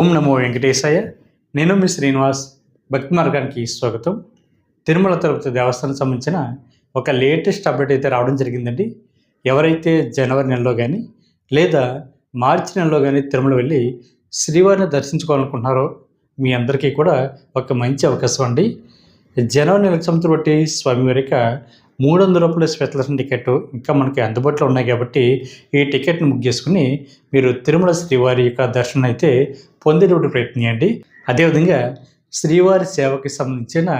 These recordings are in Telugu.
ఓం నమో వెంకటేశాయ. నేను మీ శ్రీనివాస్. భక్తి మార్గానికి స్వాగతం. తిరుమల తిరుపతి దేవస్థానం సంబంధించిన ఒక లేటెస్ట్ అప్డేట్ అయితే రావడం జరిగిందండి. ఎవరైతే జనవరి నెలలో కానీ లేదా మార్చి నెలలో కానీ తిరుమల వెళ్ళి శ్రీవారిని దర్శించుకోవాలనుకుంటున్నారో మీ అందరికీ కూడా ఒక మంచి అవకాశం అండి. జనవరి నెలకు సంవత్సరం బట్టి స్వామివారి యొక్క మూడు వందల రూపాయల స్పెషల్ టికెట్ ఇంకా మనకి అందుబాటులో ఉన్నాయి కాబట్టి ఈ టికెట్ని బుక్ చేసుకుని మీరు తిరుమల శ్రీవారి యొక్క దర్శనం అయితే పొందేటువంటి ప్రయత్నం చేయండి. అదేవిధంగా శ్రీవారి సేవకి సంబంధించిన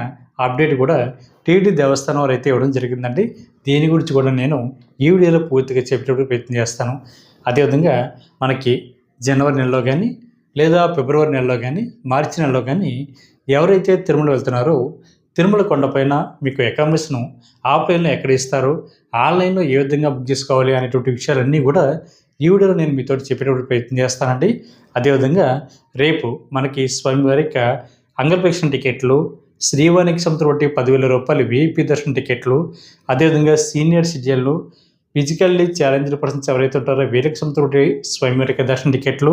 అప్డేట్ కూడా టీటీ దేవస్థానం వారు అయితే ఇవ్వడం జరిగిందండి. దీని గురించి కూడా నేను ఈ వీడియోలో పూర్తిగా చెప్పేటప్పుడు ప్రయత్నం చేస్తాను. అదేవిధంగా మనకి జనవరి నెలలో కానీ లేదా ఫిబ్రవరి నెలలో కానీ మార్చి నెలలో కానీ ఎవరైతే తిరుమల వెళ్తున్నారో తిరుమల కొండపైన మీకు అకామిడేషన్ ఆఫ్లైన్లో ఎక్కడ ఇస్తారు? ఆన్లైన్లో ఏ విధంగా బుక్ చేసుకోవాలి అనేటువంటి విషయాలన్నీ కూడా ఈ వీడియోలో నేను మీతో చెప్పేటప్పుడు ప్రయత్నం చేస్తానండి. అదేవిధంగా రేపు మనకి స్వామివారి యొక్క అంగప్రేక్షణ టికెట్లు శ్రీవానికి సంవత్సరం పదివేల రూపాయలు విఐపి దర్శన టికెట్లు అదేవిధంగా సీనియర్ సిటిజన్లు ఫిజికల్లీ ఛాలెంజ్డ్ పర్సన్స్ ఎవరైతే ఉంటారో వీరికి సంవత్సరం స్వామివారి యొక్క దర్శన టికెట్లు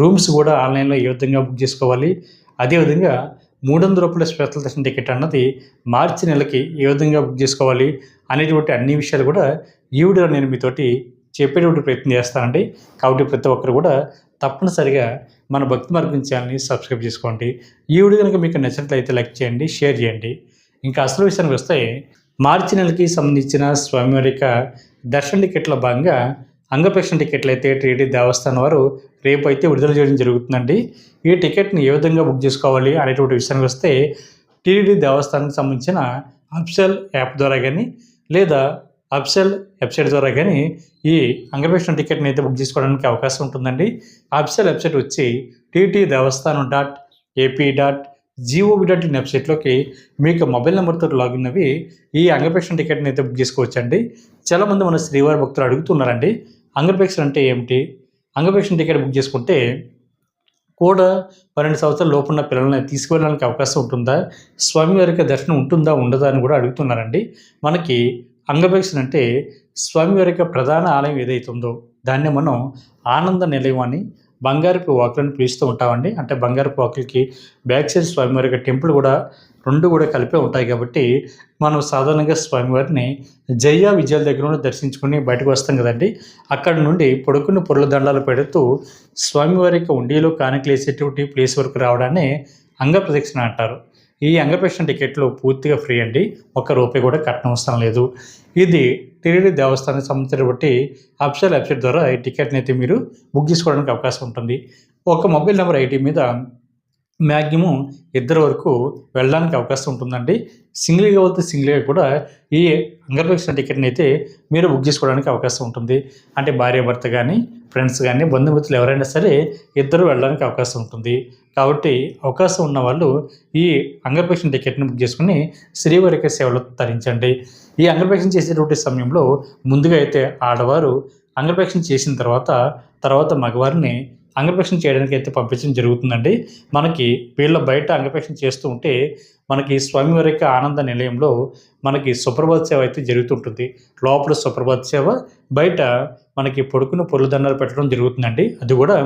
రూమ్స్ కూడా ఆన్లైన్లో ఏ విధంగా బుక్ చేసుకోవాలి? అదేవిధంగా మూడు వందల రూపాయల స్పెషల్ దర్శన టికెట్ అన్నది మార్చి నెలకి ఏ విధంగా బుక్ చేసుకోవాలి అనేటువంటి అన్ని విషయాలు కూడా ఈ వీడియోలో నేను మీతోటి చెప్పేటువంటి ప్రయత్నం చేస్తానండి. కాబట్టి ప్రతి ఒక్కరు కూడా తప్పనిసరిగా మన భక్తి మార్గం ఛానల్ని సబ్స్క్రైబ్ చేసుకోండి. ఈ వీడియో కనుక మీకు నచ్చినట్లయితే లైక్ చేయండి షేర్ చేయండి. ఇంకా అసలు విషయానికి వస్తే మార్చి నెలకి సంబంధించిన స్వామివారి యొక్క దర్శన టికెట్ల భాగంగా అంగప్రక్షణ టికెట్లు అయితే టీటీ దేవస్థానం వారు రేపు అయితే విడుదల చేయడం జరుగుతుందండి. ఈ టికెట్ని ఏ విధంగా బుక్ చేసుకోవాలి అనేటువంటి విషయానికి వస్తే టీటీడీ దేవస్థానానికి సంబంధించిన అప్సెల్ యాప్ ద్వారా కానీ లేదా అప్సెల్ వెబ్సైట్ ద్వారా కానీ ఈ అంగపేక్షణ టికెట్ని అయితే బుక్ చేసుకోవడానికి అవకాశం ఉంటుందండి. అప్సెల్ వెబ్సైట్ వచ్చి TT Devasthanam dot AP dot GOV dot in వెబ్సైట్లోకి మీకు మొబైల్ నెంబర్తో లాగిన్ అవి ఈ అంగపేక్షణ టికెట్ని అయితే బుక్ చేసుకోవచ్చండి. చాలామంది మన శ్రీవారి భక్తులు అడుగుతున్నారండి అంగప్రక్షణ అంటే ఏమిటి? అంగప్రక్షణ టికెట్ బుక్ చేసుకుంటే కూడా పన్నెండు సంవత్సరాల లోపున్న పిల్లల్ని తీసుకువెళ్ళడానికి అవకాశం ఉంటుందా? స్వామివారికి దర్శనం ఉంటుందా? ఉండదా? అని కూడా అడుగుతున్నారండి. మనకి అంగప్రక్షణ అంటే స్వామివారి యొక్క ప్రధాన ఆలయం ఏదైతే ఉందో దాన్ని మనం ఆనంద నిలయం అని బంగారపు వాకులను పిలుస్తూ ఉంటామండి. అంటే బంగారపు వాకులకి బ్యాక్ సైడ్ స్వామివారి యొక్క టెంపుల్ కూడా రెండు కూడా కలిపే ఉంటాయి కాబట్టి మనం సాధారణంగా స్వామివారిని జయ విజయాల దగ్గర నుండి దర్శించుకుని బయటకు వస్తాం కదండి. అక్కడ నుండి పొడుకుని పొరుల దండాలు పెడుతూ స్వామివారి యొక్క ఉండిలో కానికలేసేటువంటి ప్లేస్ వరకు రావడాన్ని అంగ ప్రదక్షిణ అంటారు. ఈ అంగప్రక్షణ టికెట్లు పూర్తిగా ఫ్రీ అండి. ఒక్క రూపాయి కూడా కట్టడం అవసరం లేదు. ఇది టిరిడి దేవస్థానానికి సంబంధించిన బట్టి అఫిషియల్ వెబ్సైట్ ద్వారా ఈ టికెట్ని అయితే మీరు బుక్ చేసుకోవడానికి అవకాశం ఉంటుంది. ఒక మొబైల్ నెంబర్ ఐటీ మీద మ్యాక్సిమం ఇద్దరు వరకు వెళ్ళడానికి అవకాశం ఉంటుందండి. సింగిల్గా వెళ్తే సింగిల్గా కూడా ఈ అంగప్రక్షణ టికెట్ని అయితే మీరు బుక్ చేసుకోవడానికి అవకాశం ఉంటుంది. అంటే భార్య భర్త కానీ ఫ్రెండ్స్ కానీ బంధుమిత్రులు ఎవరైనా సరే ఇద్దరు వెళ్ళడానికి అవకాశం ఉంటుంది. కాబట్టి అవకాశం ఉన్న వాళ్ళు ఈ అంగప్రక్షణ టికెట్ని బుక్ చేసుకుని శ్రీవారికి సేవలు తరించండి. ఈ అంగప్రక్షణ చేసేటువంటి సమయంలో ముందుగా అయితే ఆడవారు అంగప్రక్షణ చేసిన తర్వాత తర్వాత మగవారిని అంగప్రక్షణ చేయడానికి అయితే పంపించడం జరుగుతుందండి. మనకి వీళ్ళ బయట అంగప్రక్షణ చేస్తూ ఉంటే మనకి స్వామివారి యొక్క ఆనంద నిలయంలో మనకి సుప్రభాత సేవ అయితే జరుగుతుంటుంది. లోపల సుప్రభాత సేవ బయట మనకి పొడుకున పొరుల దండాలు పెట్టడం జరుగుతుందండి. అది కూడా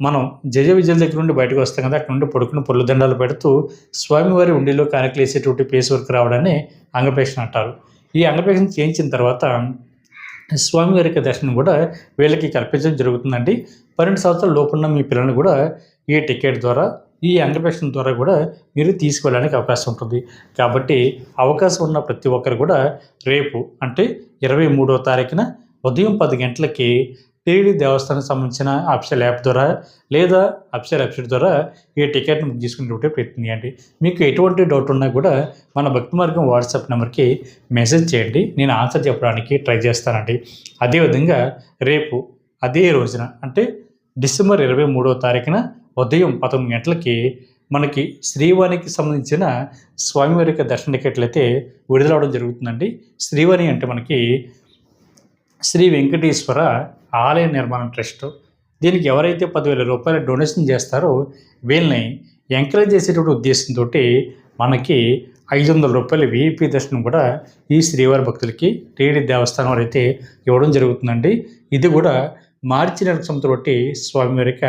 మనం జయ విజయల దగ్గర నుండి బయటకు వస్తాం కదా అక్కడ నుండి పడుకుని పొల్లు దండాలు పెడుతూ స్వామివారి ఉండిలో కానకలేసేటువంటి ప్లేస్ వరకు రావడాన్ని అంగపేక్షణ అంటారు. ఈ అంగపేక్షణ చేయించిన తర్వాత స్వామివారి యొక్క దర్శనం కూడా వీళ్ళకి కల్పించడం జరుగుతుందండి. పన్నెండు సంవత్సరాల లోపున్న మీ పిల్లల్ని కూడా ఈ టికెట్ ద్వారా ఈ అంగపేక్షణ ద్వారా కూడా మీరు తీసుకెళ్ళడానికి అవకాశం ఉంటుంది. కాబట్టి అవకాశం ఉన్న ప్రతి ఒక్కరు కూడా రేపు అంటే ఇరవై మూడో తారీఖున ఉదయం పది గంటలకి టీడీ దేవస్థానానికి సంబంధించిన అఫిషియల్ యాప్ ద్వారా లేదా అప్షల్ వెబ్సైట్ ద్వారా ఈ టికెట్ని బుక్ చేసుకునేటువంటి ప్రయత్నం చేయండి మీకు ఎటువంటి డౌట్ ఉన్నా కూడా మన భక్తి మార్గం వాట్సాప్ నెంబర్కి మెసేజ్ చేయండి. నేను ఆన్సర్ చెప్పడానికి ట్రై చేస్తానండి. అదేవిధంగా రేపు అదే రోజున అంటే డిసెంబర్ ఇరవై మూడవ తారీఖున ఉదయం పదకొండు గంటలకి మనకి శ్రీవాణికి సంబంధించిన స్వామివారి యొక్క దర్శన టికెట్లు అయితే విడుదలవడం జరుగుతుందండి. శ్రీవాణి అంటే మనకి శ్రీ వెంకటేశ్వర ఆలయ నిర్మాణ ట్రస్ట్. దీనికి ఎవరైతే పదివేల రూపాయల డొనేషన్ చేస్తారో వీళ్ళని ఎంకరేజ్ చేసేటువంటి ఉద్దేశంతో మనకి ఐదు వందల రూపాయల విఐపి దర్శనం కూడా ఈ శ్రీవారి భక్తులకి టీడీ దేవస్థానం వారు అయితే ఇవ్వడం జరుగుతుందండి. ఇది కూడా మార్చి నెలకు సంవత్సరం బట్టి స్వామివారి యొక్క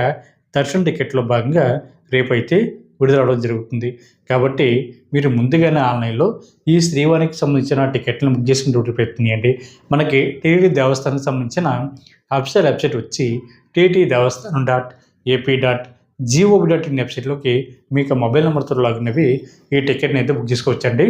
దర్శన టికెట్లో భాగంగా రేపైతే విడుదలవడం జరుగుతుంది. కాబట్టి మీరు ముందుగానే ఆన్లైన్లో ఈ శ్రీవారికి సంబంధించిన టికెట్లను బుక్ చేసుకునే ప్రయత్నం చేయండి మనకి టీటీ దేవస్థానం సంబంధించిన అఫిషియల్ వెబ్సైట్ వచ్చి TT Devasthanam dot AP dot GOV dot in వెబ్సైట్లోకి మీకు మొబైల్ నెంబర్తో లాగినవి ఈ టికెట్ని అయితే బుక్ చేసుకోవచ్చండి.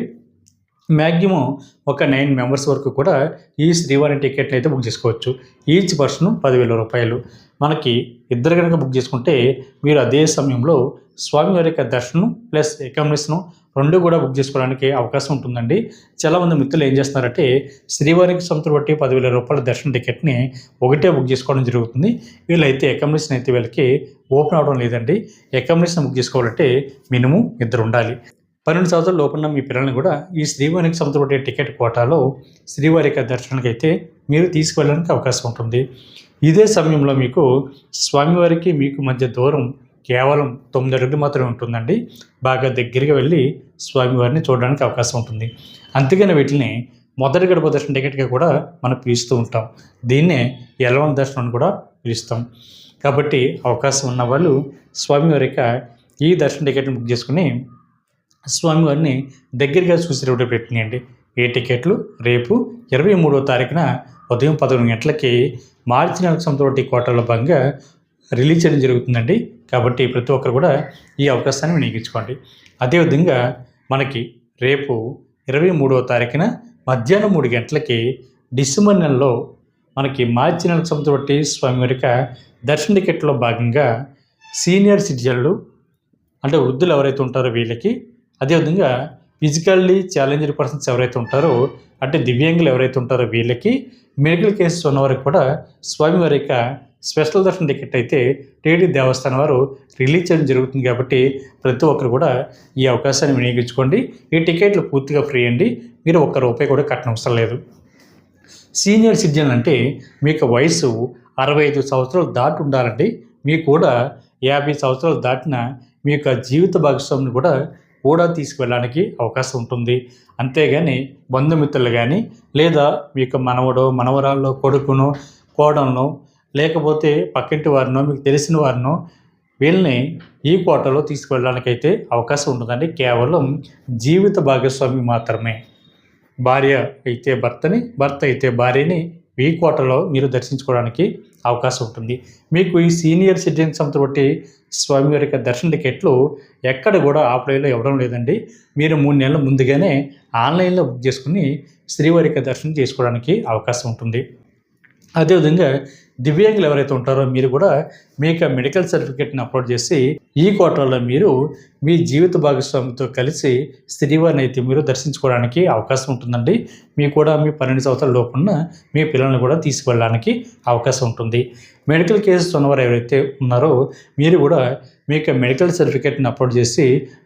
మ్యాక్సిమం ఒక నైన్ మెంబర్స్ వరకు కూడా ఈ శ్రీవారి టికెట్ని అయితే బుక్ చేసుకోవచ్చు. ఈచ్ పర్సన్ పదివేల రూపాయలు. మనకి ఇద్దరు కనుక బుక్ చేసుకుంటే మీరు అదే సమయంలో స్వామివారి యొక్క దర్శనం ప్లస్ అకామిడేషన్ రెండు కూడా బుక్ చేసుకోవడానికి అవకాశం ఉంటుందండి. చాలామంది మిత్రులు ఏం చేస్తున్నారంటే శ్రీవారికి సంతృ బట్టి పదివేల రూపాయల దర్శన టికెట్ని ఒకటే బుక్ చేసుకోవడం జరుగుతుంది. వీళ్ళైతే అకామిడేషన్ అయితే వీళ్ళకి ఓపెన్ అవడం లేదండి. అకామిడేషన్ బుక్ చేసుకోవాలంటే మినిమం ఇద్దరు ఉండాలి. పన్నెండు సంవత్సరాలు లోపల మీ పిల్లల్ని కూడా ఈ శ్రీవారికి సంబంధపడే టికెట్ కోటాలో శ్రీవారి యొక్క దర్శనానికి అయితే మీరు తీసుకువెళ్ళడానికి అవకాశం ఉంటుంది. ఇదే సమయంలో మీకు స్వామివారికి మీకు మధ్య దూరం కేవలం తొమ్మిది అడుగులు మాత్రమే ఉంటుందండి. బాగా దగ్గరగా వెళ్ళి స్వామివారిని చూడడానికి అవకాశం ఉంటుంది. అందుకని వీటిని మొదటి గడప దర్శనం టికెట్గా కూడా మనం పిలుస్తూ ఉంటాం. దీన్నే ఎలవన్ దర్శనం అని కూడా పిలుస్తాం. కాబట్టి అవకాశం ఉన్న వాళ్ళు స్వామివారి యొక్క ఈ దర్శన టికెట్ని బుక్ చేసుకుని స్వామివారిని దగ్గరగా చూసేటప్పుడు పెట్టినాయండి. ఏ టికెట్లు? రేపు ఇరవై మూడో తారీఖున ఉదయం పదకొండు గంటలకి మార్చి నెలకు సంతోటి కోటలో భాగంగా రిలీజ్ చేయడం జరుగుతుందండి. కాబట్టి ప్రతి ఒక్కరు కూడా ఈ అవకాశాన్ని వినియోగించుకోండి. అదేవిధంగా మనకి రేపు ఇరవై మూడవ తారీఖున మధ్యాహ్నం మూడు గంటలకి డిసెంబర్ నెలలో మనకి మార్చి నెల సంతోటి స్వామివారి యొక్క దర్శన టికెట్లో భాగంగా సీనియర్ సిటిజన్లు అంటే వృద్ధులు ఎవరైతే ఉంటారో వీళ్ళకి అదేవిధంగా ఫిజికల్లీ ఛాలెంజ్డ్ పర్సన్స్ ఎవరైతే ఉంటారో అంటే దివ్యాంగులు ఎవరైతే ఉంటారో వీళ్ళకి మెడికల్ కేసెస్ ఉన్నవారికి కూడా స్వామివారి యొక్క స్పెషల్ దర్శన టికెట్ అయితే టీడీ దేవస్థానం వారు రిలీజ్ చేయడం జరుగుతుంది కాబట్టి ప్రతి ఒక్కరు కూడా ఈ అవకాశాన్ని వినియోగించుకోండి. ఈ టికెట్లు పూర్తిగా ఫ్రీ అండి. మీరు ఒక్క రూపాయి కూడా కట్టనవసరం లేదు. సీనియర్ సిటిజన్ అంటే మీకు వయసు అరవై ఐదు సంవత్సరాలు దాటి ఉండాలండి. మీకు కూడా యాభై సంవత్సరాలు దాటిన మీ యొక్క జీవిత భాగస్వామిని కూడా కూడా తీసుకువెళ్ళడానికి అవకాశం ఉంటుంది. అంతేగాని బంధుమిత్రులు కానీ లేదా మీ యొక్క మనవడో మనవరాల్లో కొడుకునో కోడలను లేకపోతే పక్కింటి వారినో మీకు తెలిసిన వారినో వీళ్ళని ఈ కోటలో తీసుకువెళ్ళడానికైతే అవకాశం ఉండదండి కేవలం జీవిత భాగస్వామి మాత్రమే. భార్య అయితే భర్తని భర్త అయితే భార్యని ఈ కోటలో మీరు దర్శించుకోవడానికి అవకాశం ఉంటుంది. మీకు ఈ సీనియర్ సిటిజన్స్ సంస్థ బట్టి స్వామివారి యొక్క దర్శన టికెట్లు ఎక్కడ కూడా ఆఫ్లైన్లో ఇవ్వడం లేదండి. మీరు మూడు నెలల ముందుగానే ఆన్లైన్లో బుక్ చేసుకుని శ్రీవారి యొక్క దర్శనం చేసుకోవడానికి అవకాశం ఉంటుంది. అదేవిధంగా దివ్యాంగులు ఎవరైతే ఉంటారో మీరు కూడా మీ యొక్క మెడికల్ సర్టిఫికేట్ని అప్లోడ్ చేసి ఈ కోటలో మీరు మీ జీవిత భాగస్వామితో కలిసి స్త్రీవారిని అయితే మీరు దర్శించుకోవడానికి అవకాశం ఉంటుందండి. మీకు కూడా మీ పన్నెండు సంవత్సరాల లోపున్న మీ పిల్లల్ని కూడా తీసుకువెళ్ళడానికి అవకాశం ఉంటుంది. మెడికల్ కేసెస్ ఉన్నవారు ఎవరైతే ఉన్నారో మీరు కూడా మీ యొక్క మెడికల్ సర్టిఫికేట్ని అప్లోడ్ చేసి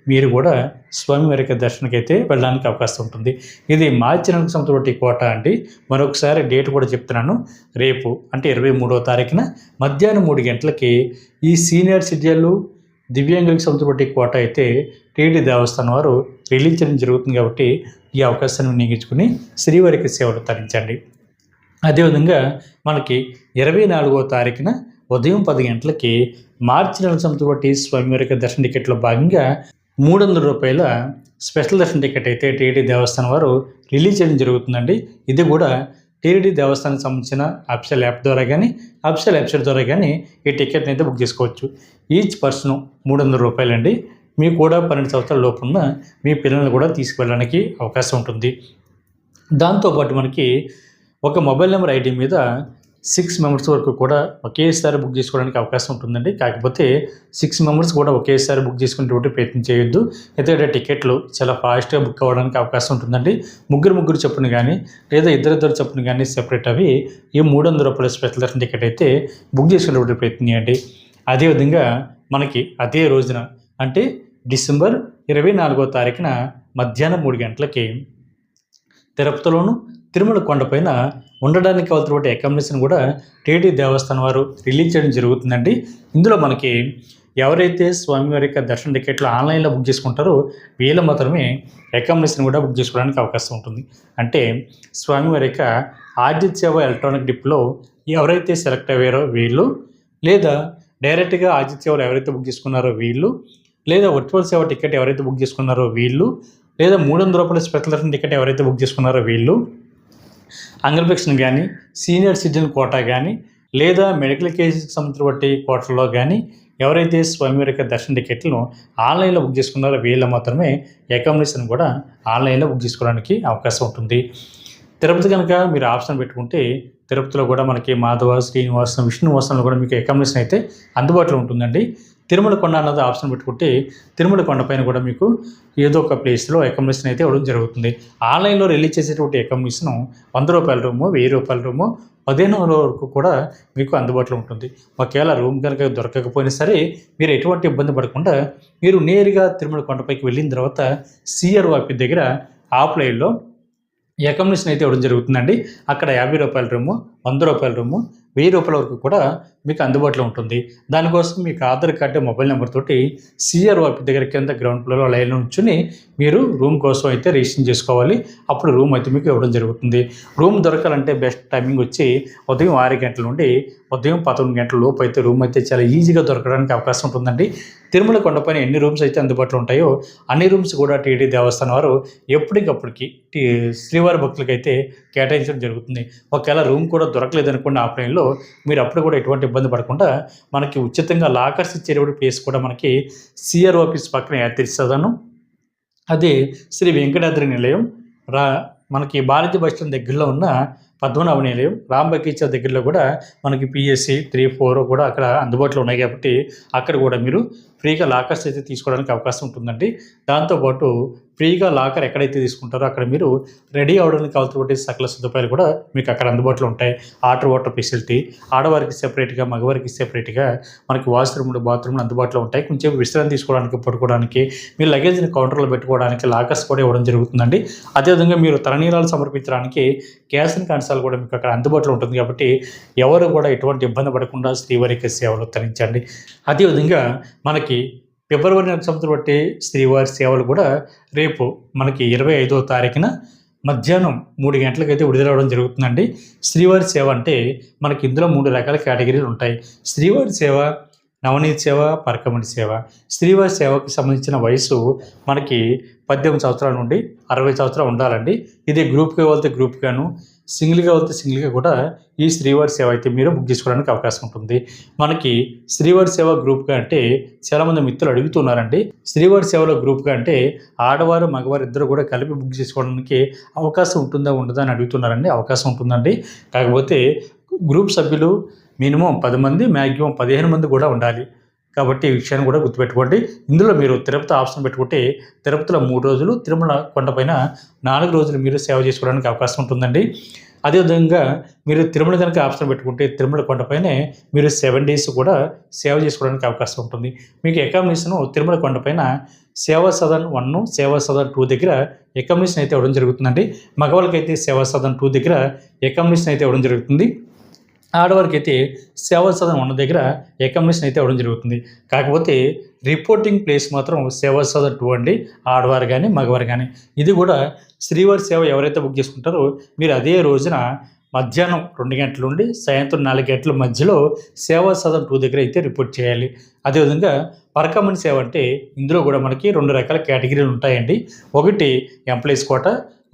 మీరు కూడా స్వామివారి యొక్క దర్శనకి అయితే వెళ్ళడానికి అవకాశం ఉంటుంది. ఇది మార్చి నెలకు సంబంధించిన కోట అండి. మరొకసారి డేట్ కూడా చెప్తున్నాను. రేపు అంటే ఇరవై మూడవ తారీఖున మధ్యాహ్నం మూడు గంటలకి ఈ సీనియర్ సిటిజన్లు దివ్యాంగులకు సంబంధించిన కోట అయితే టీడీ దేవస్థానం వారు రిలీజ్ చేయడం జరుగుతుంది కాబట్టి ఈ అవకాశాన్ని వినియోగించుకుని శ్రీవారికి సేవలు తరించండి. అదేవిధంగా మనకి ఇరవై నాలుగో తారీఖున ఉదయం పది గంటలకి మార్చి నెల సంతబట్టి స్వామివారికి దర్శన టికెట్లో భాగంగా మూడు వందల రూపాయల స్పెషల్ దర్శన టికెట్ అయితే టీడీ దేవస్థానం వారు రిలీజ్ చేయడం జరుగుతుందండి. ఇది కూడా టీడీ దేవస్థానానికి సంబంధించిన అఫిషియల్ యాప్ ద్వారా కానీ అఫిషియల్ వెబ్సైట్ ద్వారా కానీ ఈ టికెట్ని అయితే బుక్ చేసుకోవచ్చు. ఈచ్ పర్సన్ మూడు వందల రూపాయలండి. మీకు కూడా పన్నెండు సంవత్సరాల లోపున్న మీ పిల్లల్ని కూడా తీసుకువెళ్ళడానికి అవకాశం ఉంటుంది. దాంతోపాటు మనకి ఒక మొబైల్ నెంబర్ ఐడి మీద సిక్స్ మెంబర్స్ వరకు కూడా ఒకేసారి బుక్ చేసుకోవడానికి అవకాశం ఉంటుందండి. కాకపోతే సిక్స్ మెంబర్స్ కూడా ఒకేసారి బుక్ చేసుకునేటువంటి ప్రయత్నం చేయొద్దు. ఎందుకంటే టికెట్లు చాలా ఫాస్ట్గా బుక్ అవ్వడానికి అవకాశం ఉంటుందండి. ముగ్గురు ముగ్గురు చెప్పును కానీ లేదా ఇద్దరిద్దరు చెప్పును కానీ సెపరేట్ అవి ఈ మూడు వందల రూపాయల స్పెషల్ దర్శన టికెట్ అయితే బుక్ చేసుకునేటువంటి ప్రయత్నం చేయండి. అదేవిధంగా మనకి అదే రోజున అంటే డిసెంబర్ ఇరవై నాలుగో తారీఖున మధ్యాహ్నం మూడు గంటలకి తిరుపతిలోను తిరుమల కొండపైన ఉండడానికి కావాల్సినటువంటి అకామిడేషన్ కూడా టీటీ దేవస్థానం వారు రిలీజ్ చేయడం జరుగుతుందండి. ఇందులో మనకి ఎవరైతే స్వామివారి యొక్క దర్శన టికెట్లు ఆన్లైన్లో బుక్ చేసుకుంటారో వీళ్ళు మాత్రమే అకామిడేషన్ కూడా బుక్ చేసుకోవడానికి అవకాశం ఉంటుంది. అంటే స్వామివారి యొక్క ఆర్జిత్ సేవ ఎలక్ట్రానిక్ డిప్లో ఎవరైతే సెలెక్ట్ అయ్యారో వీళ్ళు లేదా డైరెక్ట్గా ఆజిత్ సేవలు ఎవరైతే బుక్ చేసుకున్నారో వీళ్ళు లేదా వర్చువల్ సేవ టికెట్ ఎవరైతే బుక్ చేసుకున్నారో వీళ్ళు లేదా మూడు వందల రూపాయల స్పెషల్ దర్శన టికెట్ ఎవరైతే బుక్ చేసుకున్నారో వీళ్ళు అంగల్పెక్షన్ కానీ సీనియర్ సిటిజన్ కోటా కానీ లేదా మెడికల్ కేసెస్కి సంబంధించిన కోటల్లో కోటలో కానీ ఎవరైతే స్వామివారి యొక్క దర్శన టికెట్లను ఆన్లైన్లో బుక్ చేసుకున్నారో వీళ్ళు మాత్రమే అకామిడేషన్ కూడా ఆన్లైన్లో బుక్ చేసుకోవడానికి అవకాశం ఉంటుంది. తిరుపతి కనుక మీరు ఆప్షన్ పెట్టుకుంటే తిరుపతిలో కూడా మనకి మాధవ శ్రీనివాసం విష్ణువాసంలో కూడా మీకు అకామిడేషన్ అయితే అందుబాటులో ఉంటుందండి. తిరుమల కొండ అన్నది ఆప్షన్ పెట్టుకుంటే తిరుమల కొండ పైన కూడా మీకు ఏదో ఒక ప్లేస్లో అకామిడేషన్ అయితే ఇవ్వడం జరుగుతుంది. ఆన్లైన్లో రిలీజ్ చేసేటువంటి అకామిడేషన్ వంద రూపాయల రూము వెయ్యి రూపాయల రూము పదిహేను వరకు కూడా మీకు అందుబాటులో ఉంటుంది. ఒకవేళ రూమ్ కనుక దొరకకపోయినా సరే మీరు ఎటువంటి ఇబ్బంది పడకుండా మీరు నేరుగా తిరుమల కొండపైకి వెళ్ళిన తర్వాత సిఆర్ దగ్గర ఆఫ్లైన్లో అకామిడేషన్ అయితే ఇవ్వడం జరుగుతుందండి. అక్కడ యాభై రూపాయల రూము వంద రూపాయల రూము వెయ్యి రూపాయల వరకు కూడా మీకు అందుబాటులో ఉంటుంది. దానికోసం మీకు ఆధార్ కార్డు మొబైల్ నెంబర్ తోటి సిఆర్ వాపి దగ్గర కింద గ్రౌండ్ ఫ్లోర్లో లైన్లో ఉంచుని మీరు రూమ్ కోసం అయితే రిజిస్ట్రేషన్ చేసుకోవాలి. అప్పుడు రూమ్ అయితే మీకు ఇవ్వడం జరుగుతుంది. రూమ్ దొరకాలంటే బెస్ట్ టైమింగ్ వచ్చి ఉదయం ఆరు గంటల నుండి ఉదయం పదకొండు గంటల లోపు అయితే రూమ్ అయితే చాలా ఈజీగా దొరకడానికి అవకాశం ఉంటుందండి. తిరుమల కొండపైన ఎన్ని రూమ్స్ అయితే అందుబాటులో ఉంటాయో అన్ని రూమ్స్ కూడా టీడీ దేవస్థానం వారు ఎప్పటికప్పటికి టీ శ్రీవారి భక్తులకి అయితే కేటాయించడం జరుగుతుంది. ఒకవేళ రూమ్ కూడా దొరకలేదనుకోండి సమయంలో మీరు అప్పుడు కూడా ఎటువంటి ఇబ్బంది పడకుండా మనకి ఉచితంగా లాకర్స్ ఇచ్చేటువంటి ప్లేస్ కూడా మనకి సిఆర్ ఆఫీస్ పక్కన ఏర్తిరిస్తుందను అది శ్రీ వెంకటాద్రి నిలయం రా మనకి బాలాజీ బస్ స్టాండ్ దగ్గరలో ఉన్న పద్మనాభ నిలయం రాంబకీచా దగ్గరలో కూడా మనకి పిఎస్సి త్రీ ఫోర్ కూడా అక్కడ అందుబాటులో ఉన్నాయి కాబట్టి అక్కడ కూడా మీరు ఫ్రీగా లాకర్స్ అయితే తీసుకోవడానికి అవకాశం ఉంటుందండి. దాంతోపాటు ఫ్రీగా లాకర్ ఎక్కడైతే తీసుకుంటారో అక్కడ మీరు రెడీ అవడానికి కావాల్సినటువంటి సకల సదుపాయాలు కూడా మీకు అక్కడ అందుబాటులో ఉంటాయి. వాటర్ వాటర్ ఫెసిలిటీ ఆడవారికి సెపరేట్గా మగవారికి సెపరేట్గా మనకి వాష్రూమ్లు బాత్రూమ్లు అందుబాటులో ఉంటాయి. కొంచెం విశ్రాంతి తీసుకోవడానికి పడుకోవడానికి మీ లగేజ్ని కౌంటర్లో పెట్టుకోవడానికి లాకర్స్ కూడా ఇవ్వడం జరుగుతుందండి. అదేవిధంగా మీరు తలనీలాలు సమర్పించడానికి గ్యాస్ అండ్ కన్సాలు కూడా మీకు అక్కడ అందుబాటులో ఉంటుంది కాబట్టి ఎవరు కూడా ఎటువంటి ఇబ్బంది పడకుండా శ్రీవారికి సేవలు తరించండి అదేవిధంగా మనకి ఫిబ్రవరి నెల సంవత్సరం బట్టి శ్రీవారి సేవలు కూడా రేపు మనకి ఇరవై ఐదో తారీఖున మధ్యాహ్నం మూడు గంటలకైతే విడుదలవడం జరుగుతుందండి. శ్రీవారి సేవ అంటే మనకి ఇందులో మూడు రకాల కేటగిరీలు ఉంటాయి. శ్రీవారి సేవ నవనీత సేవ పరకమణి సేవ. శ్రీవారి సేవకి సంబంధించిన వయసు మనకి పద్దెనిమిది సంవత్సరాల నుండి అరవై సంవత్సరాలు ఉండాలండి. ఇది గ్రూప్గా వెళ్తే గ్రూప్గాను సింగిల్గా వెళ్తే సింగిల్గా కూడా ఈ శ్రీవారి సేవ అయితే మీరు బుక్ చేసుకోవడానికి అవకాశం ఉంటుంది. మనకి శ్రీవారి సేవ గ్రూప్గా అంటే చాలామంది మిత్రులు అడుగుతున్నారండి. శ్రీవారి సేవలో గ్రూప్గా అంటే ఆడవారు మగవారు ఇద్దరు కూడా కలిపి బుక్ చేసుకోవడానికి అవకాశం ఉంటుందా ఉండదా అని అడుగుతున్నారండి. అవకాశం ఉంటుందండి. కాకపోతే గ్రూప్ సభ్యులు మినిమం పది మంది మ్యాక్సిమం పదిహేను మంది కూడా ఉండాలి. కాబట్టి ఈ విషయాన్ని కూడా గుర్తుపెట్టుకోండి. ఇందులో మీరు తిరుపతి ఆప్షన్ పెట్టుకుంటే తిరుపతిలో మూడు రోజులు తిరుమల కొండపైన నాలుగు రోజులు మీరు సేవ చేసుకోవడానికి అవకాశం ఉంటుందండి. అదేవిధంగా మీరు తిరుమల కనుక ఆప్షన్ పెట్టుకుంటే తిరుమల కొండపైనే మీరు సెవెన్ డేస్ కూడా సేవ చేసుకోవడానికి అవకాశం ఉంటుంది. మీకు అకామిడేషన్ తిరుమల కొండపైన సేవా సదన్ వన్ సేవా సదన్ టూ దగ్గర అకామిడేషన్ అయితే ఇవ్వడం జరుగుతుందండి. మగవాళ్ళకైతే సేవా సదన్ టూ దగ్గర అకామిడేషన్ అయితే ఇవ్వడం జరుగుతుంది. ఆడవారికి అయితే సేవా సదనం ఉన్న దగ్గర అకామిడేషన్ అయితే అవ్వడం జరుగుతుంది. కాకపోతే రిపోర్టింగ్ ప్లేస్ మాత్రం సేవా సదన్ టూ అండి. ఆడవారు కానీ మగవారు కానీ ఇది కూడా శ్రీవారి సేవ ఎవరైతే బుక్ చేసుకుంటారో మీరు అదే రోజున మధ్యాహ్నం రెండు గంటల నుండి సాయంత్రం నాలుగు గంటల మధ్యలో సేవా సదన్ టూ దగ్గర అయితే రిపోర్ట్ చేయాలి. అదేవిధంగా పరకమని సేవ అంటే ఇందులో కూడా మనకి రెండు రకాల కేటగిరీలు ఉంటాయండి. ఒకటి ఎంప్లాయీస్ కోట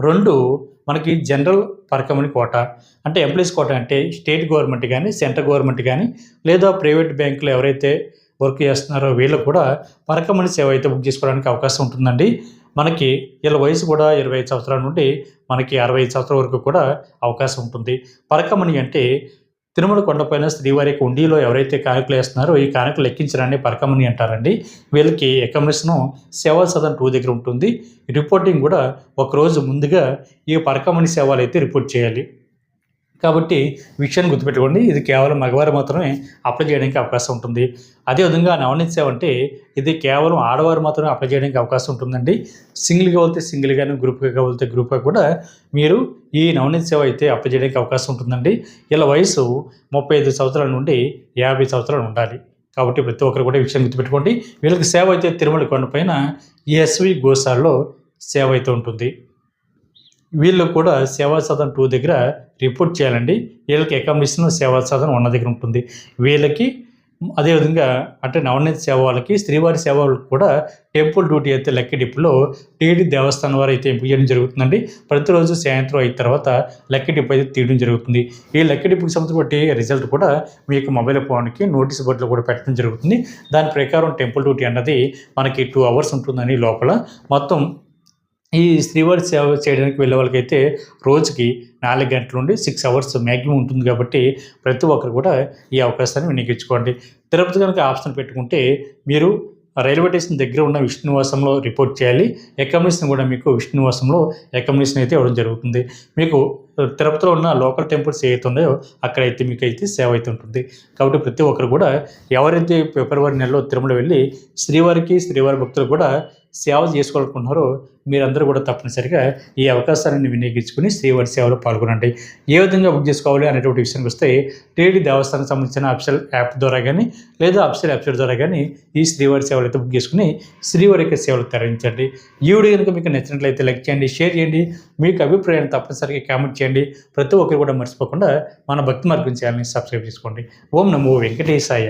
రెండు మనకి జనరల్ పరకమని కోట అంటే ఎంప్లాయీస్ కోట అంటే స్టేట్ గవర్నమెంట్ కానీ సెంట్రల్ గవర్నమెంట్ కానీ లేదా ప్రైవేట్ బ్యాంకులు ఎవరైతే వర్క్ చేస్తున్నారో వీళ్ళు కూడా పరకమని సేవ అయితే బుక్ చేసుకోవడానికి అవకాశం ఉంటుందండి. మనకి వీళ్ళ వయసు కూడా ఇరవై ఐదు సంవత్సరాల నుండి మనకి అరవై ఐదు సంవత్సరాల వరకు కూడా అవకాశం ఉంటుంది. పరకమణి అంటే తిరుమల కొండపైన శ్రీవారి కుండీలో ఉండిలో ఎవరైతే కానుకలు వేస్తున్నారో ఈ కానుకలు లెక్కించడాన్ని పరకమని అంటారండి. వీళ్ళకి అకామిడేషన్ సేవా సదన్ టూ దగ్గర ఉంటుంది. రిపోర్టింగ్ కూడా ఒకరోజు ముందుగా ఈ పరకమని సేవలు అయితే రిపోర్ట్ చేయాలి. కాబట్టి విషయాన్ని గుర్తుపెట్టుకోండి. ఇది కేవలం మగవారు మాత్రమే అప్లై చేయడానికి అవకాశం ఉంటుంది. అదేవిధంగా నవనీత్ సేవ అంటే ఇది కేవలం ఆడవారు మాత్రమే అప్లై చేయడానికి అవకాశం ఉంటుందండి. సింగిల్గా వెళ్తే సింగిల్గాను గ్రూప్గా వెళ్తే గ్రూప్గా కూడా మీరు ఈ నవనీత్ సేవ అయితే అప్పచేయడానికి అవకాశం ఉంటుందండి. ఇలా వయసు ముప్పై ఐదు సంవత్సరాల నుండి యాభై సంవత్సరాలు ఉండాలి. కాబట్టి ప్రతి ఒక్కరు కూడా విషయం విషయాన్ని గుర్తుపెట్టుకోండి. వీళ్ళకి సేవ అయితే తిరుమల కొండపైన ఎస్వి గోసాల్లో సేవ అయితే ఉంటుంది. వీళ్ళు కూడా సేవా సదన్ టూ దగ్గర రిపోర్ట్ చేయాలండి. వీళ్ళకి అకామిడేషన్ సేవా సదన్ ఉన్న దగ్గర ఉంటుంది. వీళ్ళకి అదేవిధంగా అంటే నవనీత సేవ వాళ్ళకి శ్రీవారి సేవ వాళ్ళకి కూడా టెంపుల్ డ్యూటీ అయితే లక్కీ డిప్పులో టీడీ దేవస్థానం వారు అయితే ఎంపిక చేయడం జరుగుతుందండి. ప్రతిరోజు సాయంత్రం అయిన తర్వాత లక్కీ డిప్పు అయితే తీయడం జరుగుతుంది. ఈ లక్కీ డిప్పుకి సంబంధించి బట్టి రిజల్ట్ కూడా మీ యొక్క మొబైల్ ఫోన్కి నోటీస్ బోర్డులో కూడా పెట్టడం జరుగుతుంది. దాని ప్రకారం టెంపుల్ డ్యూటీ అన్నది మనకి టూ అవర్స్ ఉంటుందని లోపల. మొత్తం ఈ శ్రీవారి సేవ చేయడానికి వెళ్ళే వాళ్ళకైతే రోజుకి నాలుగు గంటల నుండి సిక్స్ అవర్స్ మ్యాక్సిమం ఉంటుంది కాబట్టి ప్రతి ఒక్కరు కూడా ఈ అవకాశాన్ని వినియోగించుకోండి. తిరుపతి కనుక ఆప్షన్ పెట్టుకుంటే మీరు రైల్వే స్టేషన్ దగ్గర ఉన్న విష్ణువాసంలో రిపోర్ట్ చేయాలి. అకామిడేషన్ కూడా మీకు విష్ణువాసంలో అకామిడేషన్ అయితే ఇవ్వడం జరుగుతుంది. మీకు తిరుపతిలో ఉన్న లోకల్ టెంపుల్స్ ఏవైతే ఉన్నాయో అక్కడైతే మీకు అయితే సేవ అయితే ఉంటుంది కాబట్టి ప్రతి ఒక్కరు కూడా ఎవరైతే ఫిబ్రవరి నెలలో తిరుమల వెళ్ళి శ్రీవారికి శ్రీవారి భక్తులు కూడా సేవ చేసుకోవాలనుకుంటున్నారో మీరందరూ కూడా తప్పనిసరిగా ఈ అవకాశాన్ని వినియోగించుకుని శ్రీవారి సేవలో పాల్గొనండి. ఏ విధంగా బుక్ చేసుకోవాలి అనేటువంటి విషయానికి వస్తే టీడీ దేవస్థానం సంబంధించిన అఫిషియల్ యాప్ ద్వారా కానీ లేదా అఫిషియల్ వెబ్సైట్ ద్వారా కానీ ఈ శ్రీవారి సేవలు అయితే బుక్ చేసుకుని శ్రీవారి యొక్క సేవలు తరలించండి ఈ వీడియో కనుక మీకు నచ్చినట్లయితే లైక్ చేయండి షేర్ చేయండి. మీకు అభిప్రాయాన్ని తప్పనిసరిగా కామెంట్ చేయండి. చేయండి. ప్రతి ఒక్కరు కూడా మర్చిపోకుండా మన భక్తి మార్గం ఛానల్ని సబ్స్క్రైబ్ చేసుకోండి. ఓం నమో వెంకటేశాయ.